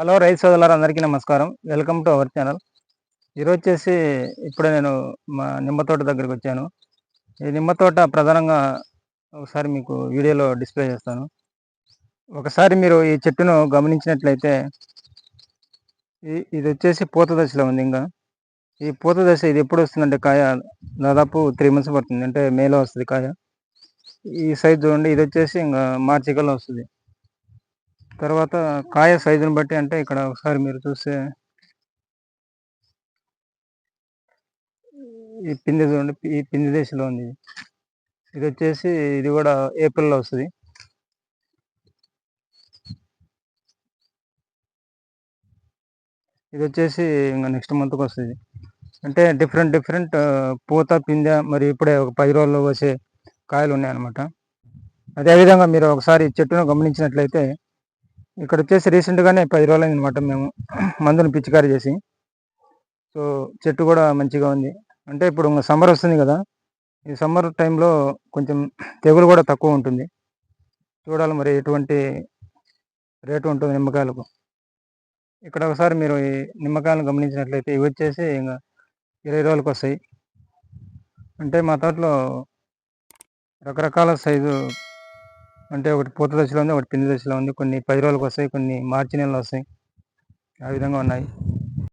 Hello రైతు సోదరులారా అందరికీ నమస్కారం. Welcome to our channel. ఈరోజు వచ్చేసి ఇప్పుడే నేను మా నిమ్మ తోట దగ్గరికి వచ్చాను. ఈ నిమ్మ తోట ప్రధానంగా ఒకసారి మీకు వీడియోలో డిస్ప్లే చేస్తాను. ఒకసారి మీరు ఈ చెట్టును గమనించినట్లయితే ఇది వచ్చేసి పూత దశలో ఉంది ఇంకా. ఈ పూత దశ ఇది ఎప్పుడు వస్తుందంటే కాయ దాదాపు త్రీ మంత్స్ పడుతుంది. అంటే మేలో వస్తుంది కాయ. ఈ సైజ్ చూడండి ఇది వచ్చేసి ఇంకా మార్చికల్లో వస్తుంది. తర్వాత కాయ సైజుని బట్టి అంటే ఇక్కడ ఒకసారి మీరు చూస్తే ఈ పిండి చూడండి ఈ పిండి దశలో ఉంది. ఇది. వచ్చేసి ఇది కూడా ఏప్రిల్లో వస్తుంది. ఇది వచ్చేసి ఇంకా నెక్స్ట్ మంత్కి వస్తుంది. అంటే డిఫరెంట్ డిఫరెంట్ పూత పింజ మరి ఇప్పుడే ఒక పది రోజుల్లో వచ్చే కాయలు ఉన్నాయన్నమాట. అదేవిధంగా మీరు ఒకసారి చెట్టును గమనించినట్లయితే ఇక్కడ వచ్చేసి రీసెంట్గానే పది రోజులు అనమాట మేము మందును పిచికారీ చేసి. సో చెట్టు కూడా మంచిగా ఉంది. అంటే ఇప్పుడు ఇంకా సమ్మర్ వస్తుంది కదా ఈ సమ్మర్ టైంలో కొంచెం తెగులు కూడా తక్కువ ఉంటుంది. చూడాలి మరి ఎటువంటి రేటు ఉంటుంది నిమ్మకాయలకు. ఇక్కడ ఒకసారి మీరు ఈ నిమ్మకాయలను గమనించినట్లయితే ఇవి వచ్చేసి ఇంకా ఇరవై రోజులకు వస్తాయి. అంటే మా తోటలో రకరకాల సైజు అంటే ఒకటి పూత దశలో ఉంది ఒకటి పిండి దశలో ఉంది. కొన్ని పది రోజులకు వస్తాయి కొన్ని మార్చి నెలలో వస్తాయి. ఆ విధంగా ఉన్నాయి.